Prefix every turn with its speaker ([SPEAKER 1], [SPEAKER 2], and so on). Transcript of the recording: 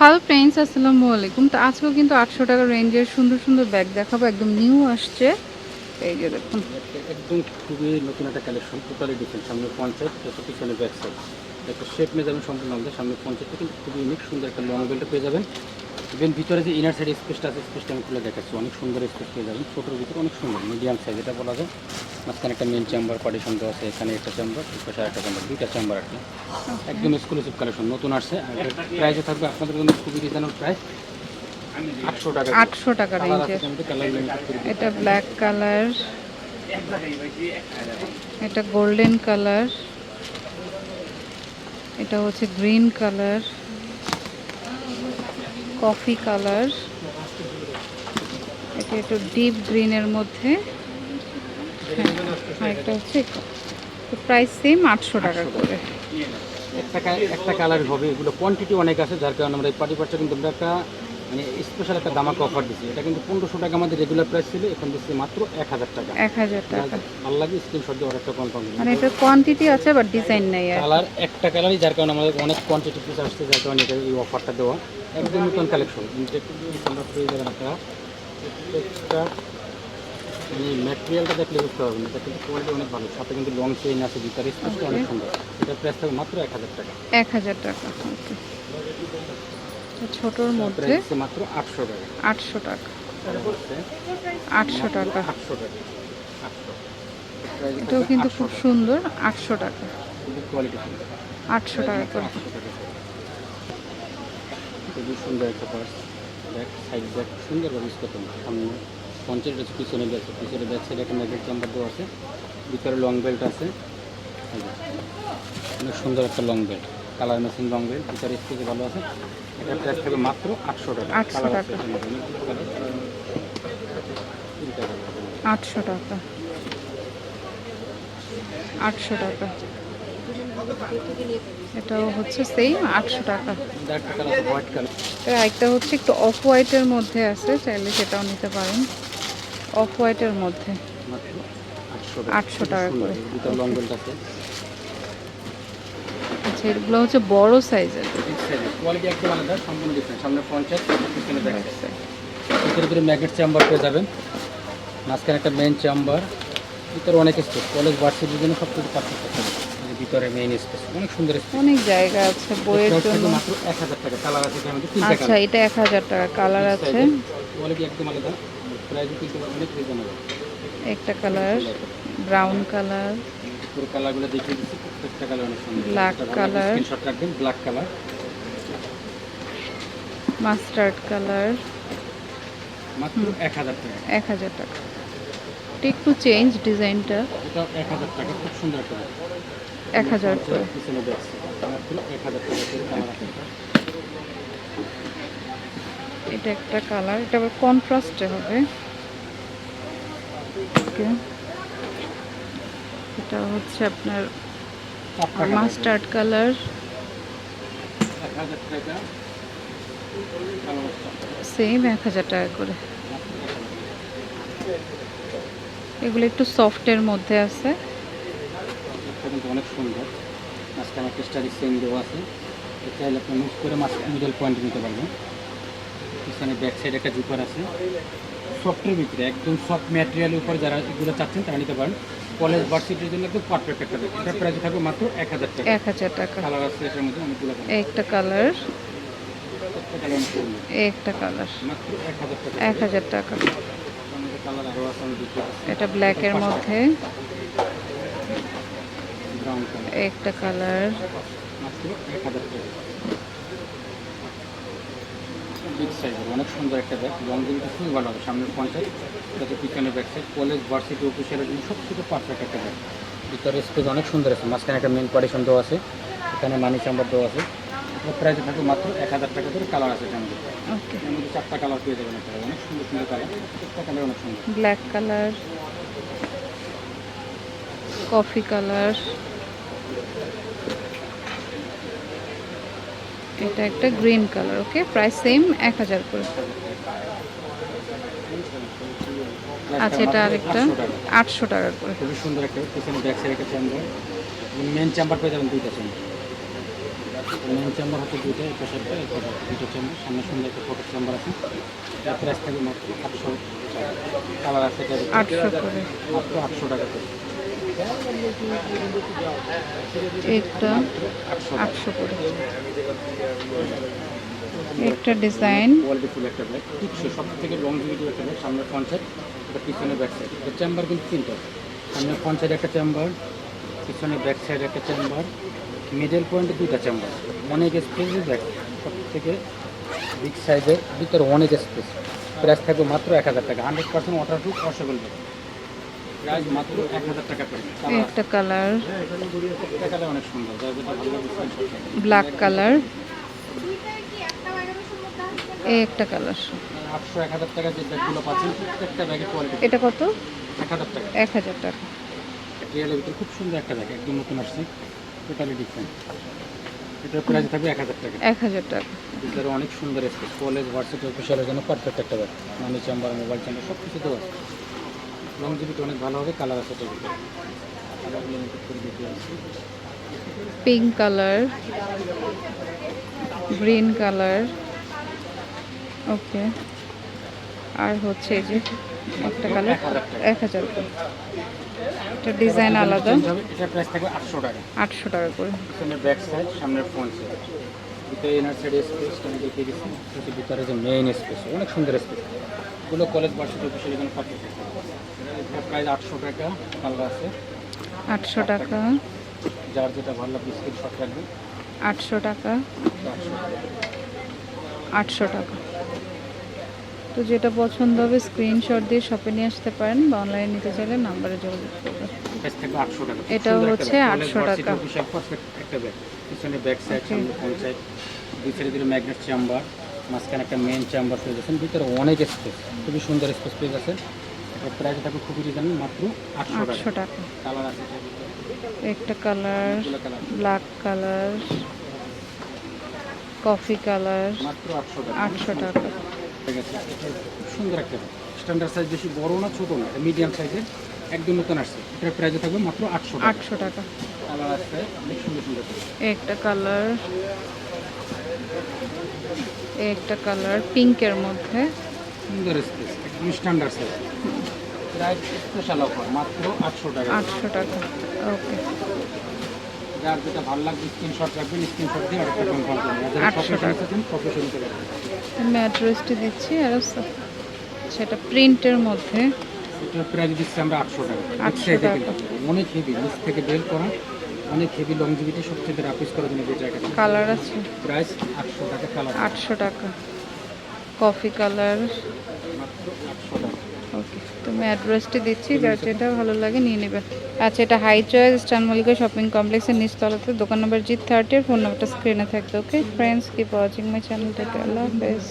[SPEAKER 1] Hello friends, আসসালামু আলাইকুম। তো আজকেও কিন্তু আটশো টাকা রেঞ্জের সুন্দর সুন্দর ব্যাগ দেখাবো, একদম নিউ আসছে। এই যে দেখুন।
[SPEAKER 2] একদম খুবই নতুন একটা কালেকশন টোটালি ডিফারেন্ট সামনে পঞ্চায়েত পিছনে ব্যাক সাইড একটা শেপ মেজাবেন সম্পূর্ণ আমাদের সামনে পঞ্চায়েত কিন্তু খুবই ইউনিক সুন্দর একটা লং বেল্টও পেয়ে যাবেন। ইভেন ভিতরে যে ইনার সাইড স্পেসটা আছে স্পেসটা আমি খুলে দেখাচ্ছি। অনেক সুন্দর স্পেস পেয়ে যাবেন। ছোটোর ভিতরে অনেক সুন্দর মিডিয়াম সাইজ এটা বলা যায়। মাঝখানে একটা মেন চেম্বার পার্টিশন দেওয়া আছে এখানে একটা চেম্বার পাশে একটা চেম্বার দুইটা চেম্বার আর কি। একদম এক্সক্লুসিভ কালেকশন নতুন আসছে। প্রাইসও থাকবে আপনাদের জন্য খুবই রিজনেবল প্রাইস আটশো টাকা
[SPEAKER 1] রেঞ্জের। এটা ব্ল্যাক কালার এটা গোল্ডেন কালার এটা হচ্ছে গ্রিন কালার কফি কালার। এটা একটু ডিপ গ্রিনের মধ্যে। হ্যাঁ একটা হচ্ছে প্রাইস সেম আটশো টাকা করে।
[SPEAKER 2] একটা একটা কালার হবে। এগুলো কোয়ান্টিটি অনেক আছে যার কারণে আমরা এই পার্টি পার্টটা কিন্তু আমরা একটা মানে স্পেশাল একটা দামাকে অফার দিচ্ছি এটা কিন্তু পনেরোশো টাকা আমাদের রেগুলার প্রাইস ছিল এখন দিচ্ছি মাত্র এক হাজার টাকা।
[SPEAKER 1] এক হাজার টাকা।
[SPEAKER 2] ভালো লাগে স্ক্রিনশট দিয়ে অর্ডারটা কনফার্ম
[SPEAKER 1] মানে এটা কোয়ান্টিটি আছে বাট ডিজাইন নেই
[SPEAKER 2] কালার একটা কালারই যার কারণে আমাদের অনেক কোয়ান্টিটি পিস আসছে যার কারণে এটা এই অফারটা দেওয়া। একদম নতুন কালেকশন আমরা পেয়ে যাবেন মানে ম্যাটেরিয়ালটা দেখলে বুঝতে পারবেন এটা কিন্তু কোয়ালিটি অনেক ভালো। সাথে কিন্তু লং চেইন আছে ভিতরে স্পেসটা অনেক সুন্দর। এটা প্রাইস থাকবে মাত্র এক হাজার টাকা।
[SPEAKER 1] এক হাজার টাকা। ওকে ছোটোর মধ্যে
[SPEAKER 2] মাত্র আটশো টাকা।
[SPEAKER 1] আটশো টাকা। আটশো টাকা।
[SPEAKER 2] আটশো টাকা।
[SPEAKER 1] এটাও কিন্তু খুব সুন্দর আটশো টাকা। আটশো টাকা করে।
[SPEAKER 2] সুন্দর একটা পার্স ব্যাক সাইড ব্যাক সুন্দরভাবে ইউজ করতে হবে। সামনে পঞ্চাশ আছে পিছনে ব্যাক পিছনে ব্যাক সাইডে একটা ম্যাগনেট চাম্বার দেওয়া আছে। ভিতরে লং বেল্ট আছে। অনেক সুন্দর একটা long belt colour machine long belt ভিতরে স্পেসে ভালো আছে। এটা প্রাইস থাকবে মাত্র আটশো টাকা।
[SPEAKER 1] 800
[SPEAKER 2] কালার আছে
[SPEAKER 1] টাকা। আটশো টাকা। আটশো টাকা। এটাও হচ্ছে সেম আটশো টাকা।
[SPEAKER 2] একটা
[SPEAKER 1] হচ্ছে একটু অফ হোয়াইটের মধ্যে আছে চাইলে সেটাও নিতে পারেন। অফ হোয়াইটের মধ্যে
[SPEAKER 2] আটশো
[SPEAKER 1] 800
[SPEAKER 2] টাকা
[SPEAKER 1] টাকা করে।
[SPEAKER 2] ভিতরে লং বেল্ট আছে
[SPEAKER 1] আচ্ছা এগুলো হচ্ছে বড় সাইজের।
[SPEAKER 2] কোয়ালিটি একদম আলাদা সম্পূর্ণ ডিফারেন্ট সামনে পঞ্চায়েত পিছনে ব্যাক ভিতরে ভিতরে ম্যাগনেট চেম্বার পেয়ে যাবেন। মাঝখানে একটা মেইন চেম্বার ভিতরে অনেক স্পেস কলেজ ভার্সিটির জন্য সব কিছু পারফেক্ট ভিতরে মেইন স্পেস অনেক সুন্দর
[SPEAKER 1] অনেক জায়গা আছে বইয়ের জন্য।
[SPEAKER 2] মাত্র এক হাজার টাকা। কালার আছে এটার তিনটা
[SPEAKER 1] আচ্ছা এটা এক হাজার টাকা। কালার আছে।
[SPEAKER 2] কোয়ালিটি একদম আলাদা। প্রাইস কিন্তু অনেক রিজনেবল
[SPEAKER 1] একটা কালার ব্রাউন কালার
[SPEAKER 2] পুরো কালারগুলো দেখিয়ে দিচ্ছি প্রত্যেকটা কালার অনেক সুন্দর।
[SPEAKER 1] Black color.
[SPEAKER 2] স্ক্রিনশট রাখবেন ব্ল্যাক কালার
[SPEAKER 1] মাস্টার্ড কালার
[SPEAKER 2] মাত্র এক হাজার টাকা।
[SPEAKER 1] এক হাজার টাকা। এটা একটু চেঞ্জ ডিজাইনটা।
[SPEAKER 2] এটা এক হাজার টাকা খুব সুন্দর একটা
[SPEAKER 1] এক হাজার করে।
[SPEAKER 2] পিছনে দেখছি মাত্র এক হাজার টাকা কালার এটা।
[SPEAKER 1] একটা কালার এটা আবার কন্ট্রাস্টে হবে। Okay. এটা হচ্ছে আপনার মাস্টার্ড কালার।
[SPEAKER 2] টাকা।
[SPEAKER 1] সেম এক হাজার টাকা করে। এগুলো একটু সফটের মধ্যে আছে।
[SPEAKER 2] কিন্তু অনেক সুন্দর। মাঝখানে একটা স্টারি চেন দেওয়া আছে। চাইলে আপনি মুভ করে মাছ মিডল পয়েন্ট নিতে পারবেন। পিছনে ব্যাক সাইড একটা জুপার আছে। সফটের ভিতরে একদম সফট ম্যাটেরিয়ালের উপর যারা এগুলো চাচ্ছেন তারা নিতে পারেন। কলেজ ভার্সিটির জন্য একদম পারফেক্ট একটা ব্যাগ এটা প্রাইস থাকবে মাত্র এক হাজার টাকা।
[SPEAKER 1] এক হাজার টাকা।
[SPEAKER 2] কালার আছে এটার মধ্যে অনেকগুলো
[SPEAKER 1] একটা কালার। একটা কালার
[SPEAKER 2] মাত্র এক হাজার টাকা।
[SPEAKER 1] এক হাজার টাকা।
[SPEAKER 2] কালার আরও আছে
[SPEAKER 1] এটা ব্ল্যাকের মধ্যে। একটা কালার।
[SPEAKER 2] মাত্র এক হাজার টাকা। বিগ সাইজের অনেক সুন্দর একটা ব্যাগ লং দিনটা খুবই ভালো হবে সামনের পঞ্চায়েত যাতে পিছনে ব্যাগ সাইড কলেজ ভার্সিটি অফিসিয়ালের জন্য সব থেকে পারফেক্ট একটা ব্যাগ ভিতরে স্পেস অনেক সুন্দর আছে মাঝখানে একটা মেন পার্টিশন দেওয়া আছে এখানে মানি চাম্বার দেওয়া আছে। প্রাইস থাকবে মাত্র এক হাজার টাকা করে কালার আছে এটার মধ্যে চারটা কালার পেয়ে যাবেন আপনারা অনেক সুন্দর সুন্দর কালার প্রত্যেকটা কালার অনেক সুন্দর।
[SPEAKER 1] ব্ল্যাক কালার কফি কালার এটা একটা green colour okay? Price same এক হাজার করে। আচ্ছা এটা আরেকটা
[SPEAKER 2] আটশো টাকা
[SPEAKER 1] করে।
[SPEAKER 2] খুবই সুন্দর একটা পিছনে ব্যাক সাইড একটা চেম্বার মেন চেম্বার পেয়ে যাবেন দুইটা চেম্বার মেন চেম্বার হচ্ছে দুইটা এই পাশে একটা এই পাশে। দুটো চেম্বার সামনে সুন্দর একটা ফটো চেম্বার আছে। এর প্রাইস থাকবে মাত্র আটশো টাকা। কালার আছে।
[SPEAKER 1] আটশো করে।
[SPEAKER 2] মাত্র আটশো টাকা করে।
[SPEAKER 1] একটা
[SPEAKER 2] আটশো
[SPEAKER 1] করে একটা ডিজাইন।
[SPEAKER 2] ব্যাগ। সব থেকে ব্যাগ। এটা ব্যাক সাইড এটা চেম্বার কিন্তু তিনটা। সামনে পঞ্চায়েত একটা চেম্বার পিছনে ব্যাক সাইড একটা চেম্বার মিডল পয়েন্টে দুইটা চেম্বার অনেক স্পেস ব্যাক সব থেকে বিগ সাইজের ভিতরে অনেক স্পেস প্রাইস থাকবে মাত্র এক হাজার টাকা। Hundred percent waterproof bag price মাত্র এক হাজার টাকা করে
[SPEAKER 1] একটা কালার। Black colour. এই একটা কালার। এটা কত?
[SPEAKER 2] এক হাজার টাকা।
[SPEAKER 1] এক হাজার টাকা।
[SPEAKER 2] ভিতরে খুব সুন্দর একটা ব্যাগ একদম নতুন আসছে। টোটালি ডিফারেন্ট এটার প্রাইস থাকবে এক হাজার টাকা।
[SPEAKER 1] এক হাজার টাকা।
[SPEAKER 2] ভিতরে অনেক সুন্দর স্পেস কলেজ ভার্সিটি অফিসিয়ালের জন্য পারফেক্ট একটা bag. Money chamber mobile chamber সব কিছু দেওয়া আছে। লং জিবিটা অনেক ভালো হবে কালার আছে
[SPEAKER 1] pink colour green colour okay আর হচ্ছে এই যে একটা কালার এক হাজার করে। এটা ডিজাইন আলাদা।
[SPEAKER 2] এটার প্রাইস থাকবে আটশো টাকা।
[SPEAKER 1] আটশো টাকা করে।
[SPEAKER 2] ব্যাক সাইড সামনের ফ্রন্ট সাইড ভিতরে ইনার সাইড স্পেস আমি দেখিয়ে দিচ্ছি। ভিতরে যে মেইন স্পেস অনেক সুন্দর স্পেস এগুলো কলেজ ভার্সিটি অফিসিয়াল এখানে পাঠিয়ে এটা প্রাইস টাকা কালার আছে।
[SPEAKER 1] আটশো টাকা।
[SPEAKER 2] যার যেটা ভালো স্ক্রিনশট
[SPEAKER 1] টাকা
[SPEAKER 2] আটশো
[SPEAKER 1] আটশো টাকা। তো যেটা পছন্দ হবে স্ক্রিনশট দিয়ে শপে নিয়ে আসতে পারেন বা অনলাইনে নিতে চাইলে নাম্বারে যোগাযোগ করবেন। এটাও হচ্ছে 800 টাকা।
[SPEAKER 2] একটা ব্যাগ। পিছনে ব্যাক সাইড সামনে ফ্রন্ট সাইড দুই সাইডে দুটো ম্যাগনেট চেম্বার মাঝখানে একটা মেন চেম্বার পেয়ে যাচ্ছেন। ভিতরে অনেক স্পেস খুবই সুন্দর স্পেস পেয়ে যাচ্ছেন। এর প্রাইস থাকবে খুবই রিজনেবল মাত্র আটশো টাকা।
[SPEAKER 1] আটশো টাকা।
[SPEAKER 2] কালার আছে
[SPEAKER 1] একটা colour black colour coffee colour
[SPEAKER 2] মাত্র আটশো টাকা।
[SPEAKER 1] আটশো টাকা।
[SPEAKER 2] ঠিক আছে সুন্দর একটা স্ট্যান্ডার্ড সাইজ বেশি বড় না ছোটো না মিডিয়াম সাইজের একদম নতুন আসছে। এটার প্রাইস থাকবে মাত্র আটশো টাকা।
[SPEAKER 1] আটশো টাকা।
[SPEAKER 2] কালার আছে অনেক সুন্দর সুন্দর
[SPEAKER 1] একটা কালার একটা কালার পিঙ্কের মধ্যে।
[SPEAKER 2] সুন্দর স্পেস একদম standard size price special offer মাত্র আটশো টাকা।
[SPEAKER 1] আটশো টাকা ওকে।
[SPEAKER 2] যার যেটা ভালো লাগবে স্ক্রিনশট রাখবেন স্ক্রিনশট দিয়ে অর্ডারটা কনফার্ম করবেন। যারা
[SPEAKER 1] 800
[SPEAKER 2] শপে
[SPEAKER 1] টাকা।
[SPEAKER 2] এসেছেন শপে শুরু করে
[SPEAKER 1] আমি অ্যাড্রেসটি দিচ্ছি আর সেটা প্রিন্টের মধ্যে।
[SPEAKER 2] এটার প্রাইস দিচ্ছি আমরা আটশো টাকা।
[SPEAKER 1] 800 টাকা।
[SPEAKER 2] অনেক হেভি নিচ থেকে বের করা অনেক হেভি লংজিভিটি সবচেয়ে রাপিস করার জন্য যে জায়গাটা।
[SPEAKER 1] কালার আছে।
[SPEAKER 2] প্রাইস আটশো টাকা কালার
[SPEAKER 1] আটশো টাকা। Coffee colour. ওকে তো আমি অ্যাড্রেসটি দিচ্ছি, যার যেটা ভালো লাগে নিয়ে নেবে। আচ্ছা এটা হাই চয়েস স্টানমালিকা শপিং কমপ্লেক্সের নিচতলাতে, দোকান নম্বর জি থার্টি ফোন নাম্বারটা স্ক্রিনে থাকবে okay friends keep watching my channel থেকে আল্লাহ হাফেজ।